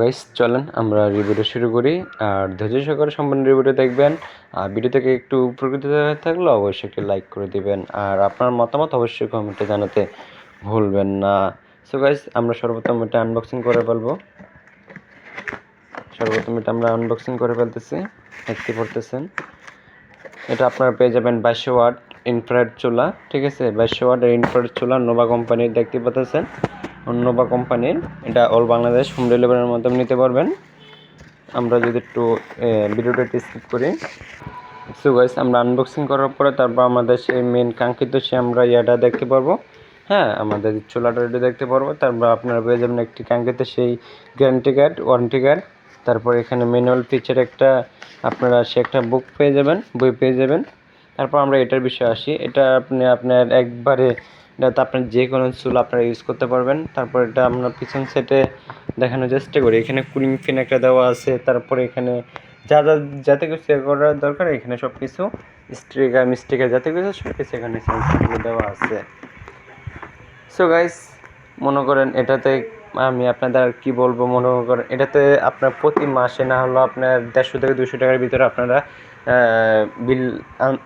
Guys চলেন আমরা রিভিউটা শুরু করি। আর ধৈর্য সহকারে সম্পূর্ণ রিভিউটা দেখবেন। আর ভিডিও থেকে একটু উপকৃত থাকলে অবশ্যই একটি লাইক করে দিবেন। আর আপনার মতামত অবশ্যই কমেন্টে জানাতে ভুলবেন না। সো গাইস আমরা সর্বপ্রথম এটা আনবক্সিং করে ফেলব। সর্বপ্রথম এটা আমরা আনবক্সিং করে ফেলতেছি। দেখতে পড়তেছেন এটা আপনারা পেয়ে যাবেন বাইশশো ওয়াট ইনফ্রারেড চুলা। ঠিক আছে? বাইশশো ওয়াটের ইনফ্রারেড চুলা নোভা কোম্পানির, দেখতে পাচ্ছেন নোভা কোম্পানির এটা অল বাংলাদেশ হোম ডেলিভারির মাধ্যমে নিতে পারবেন। আমরা যদি একটু ভিডিওটা স্কিপ করি। সো গাইস আমরা আনবক্সিং করার পরে তারপর আমাদের সেই মেন কাঙ্ক্ষিত সে আমরা ইয়াটা দেখতে পারব। হ্যাঁ আমাদের চুলাটা এটা দেখতে পারব। তারপর আপনারা পেয়ে যাবেন একটি কাঙ্ক্ষিত সেই গ্যারান্টি কার্ড ওয়ারেন্টি কার্ড তারপর এখানে ম্যানুয়াল ফিচার একটা, আপনারা সে একটা বুক পেয়ে যাবেন, বই পেয়ে যাবেন। তারপর আমরা এটার বিষয়ে আসি। এটা আপনি আপনার একবারে এটাতে আপনার যে কোনো চুল আপনারা ইউজ করতে পারবেন। তারপর এটা আমরা পিছন সেটে দেখানোর চেষ্টা করি। এখানে কুলিং ফিন একটা দেওয়া আছে। তারপরে এখানে যা যা, যাতে কিছু করার দরকার, এখানে সব কিছু স্টিকার মিস্টিকার যাতে কিছু সব কিছু এখানে দেওয়া আছে। সো গাইস মনে করেন এটাতে আমি আপনাদের আর কি বলব মনে করেন, এটাতে আপনার প্রতি মাসে না হলো আপনার দেড়শো থেকে দুশো টাকার ভিতরে আপনারা বিল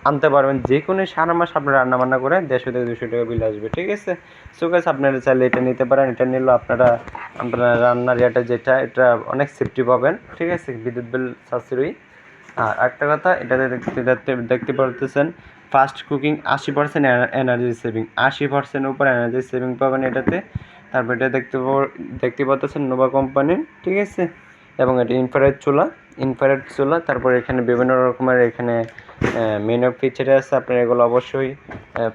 আনতে পারবেন। যে কোনো সারা মাস আপনারা রান্না বান্না করে দেড়শো থেকে দুশো টাকা বিল আসবে, ঠিক আছে? সো গাইস আপনারা চাইলে এটা নিতে পারেন, এটা নিলেও আপনারা আপনারা রান্নার ইয়েটা যেটা, এটা অনেক সেফটি পাবেন, ঠিক আছে? বিদ্যুৎ বিল সাশ্রয়ী। আর একটা কথা, এটাতে দেখতে দেখতে পারতেছেন ফাস্ট কুকিং আশি পার্সেন্ট এনার্জি সেভিং আশি পার্সেন্ট উপর এনার্জি সেভিং পাবেন এটাতে। তারপর এটা দেখতে দেখতে পাচ্ছেন নোভা কোম্পানির, ঠিক আছে? এবং এটা ইনফ্রারেড চুলা ইনফ্রারেড চুলা, তারপর এখানে বিভিন্ন রকমের এখানে মেনু ফিচারে আছে, আপনারা এগুলো অবশ্যই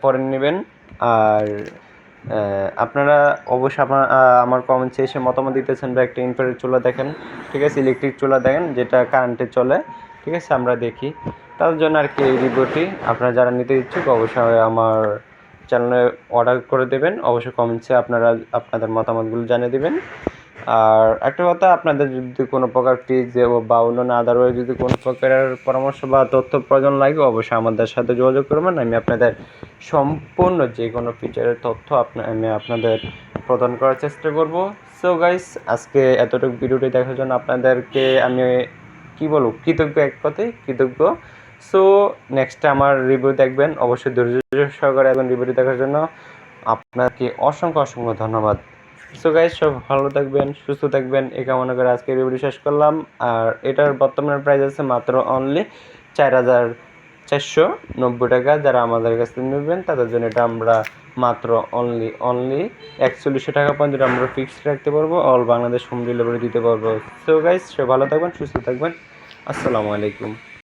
পরে নেবেন। আর আপনারা অবশ্যই আমার কমেন্টসে এসে মতামত দিতেছেন বা একটা ইনফ্রারেড চুলা দেখেন, ঠিক আছে? ইলেকট্রিক চুলা দেখেন, যেটা কারেন্টে চলে, ঠিক আছে? আমরা দেখি। তার জন্য আর কি এই রিভিউটি আপনারা যারা নিতে ইচ্ছুক, অবশ্যই আমার চ্যানেলে অর্ডার করে দেবেন। অবশ্যই কমেন্টসে আপনারা আপনাদের মতামতগুলো জানিয়ে দেবেন। আর একটা কথা, আপনাদের যদি কোনো প্রকার ফিজ বা অন্যান্য আদারওয়াইজ যদি কোনো প্রকারের পরামর্শ বা তথ্য প্রয়োজন লাগে, অবশ্যই আমাদের সাথে যোগাযোগ করবেন। আমি আপনাদের সম্পূর্ণ যে কোনো ফিচারের তথ্য আপনা, আমি আপনাদের প্রদান করার চেষ্টা করব। সো গাইস আজকে এতটুকু ভিডিওটি দেখার জন্য আপনাদেরকে আমি কি বলব? কৃতজ্ঞ এক কথায়, কৃতজ্ঞ। সো নেক্সট আমার রিভিউ দেখবেন। অবশ্যই ধৈর্য সহকারে এখন রিভিউটি দেখার জন্য। আপনাকে অসংখ্য অসংখ্য ধন্যবাদ। সো গাইজ সব ভালো থাকবেন, সুস্থ থাকবেন। এই কামনা করে আজকে রিভিউটি শেষ করলাম। আর এটার বর্তমানে প্রাইস আছে মাত্র অনলি চার হাজার চারশো নব্বই টাকা। যারা আমাদের কাছ থেকে নেবেন, তাদের জন্য এটা আমরা মাত্র অনলি অনলি একচল্লিশশো টাকা পর্যন্ত আমরা ফিক্সড রাখতে পারব। অল বাংলাদেশ হোম ডেলিভারি দিতে পারব। সো গাইজ সব ভালো থাকবেন, সুস্থ থাকবেন। আসসালামু আলাইকুম।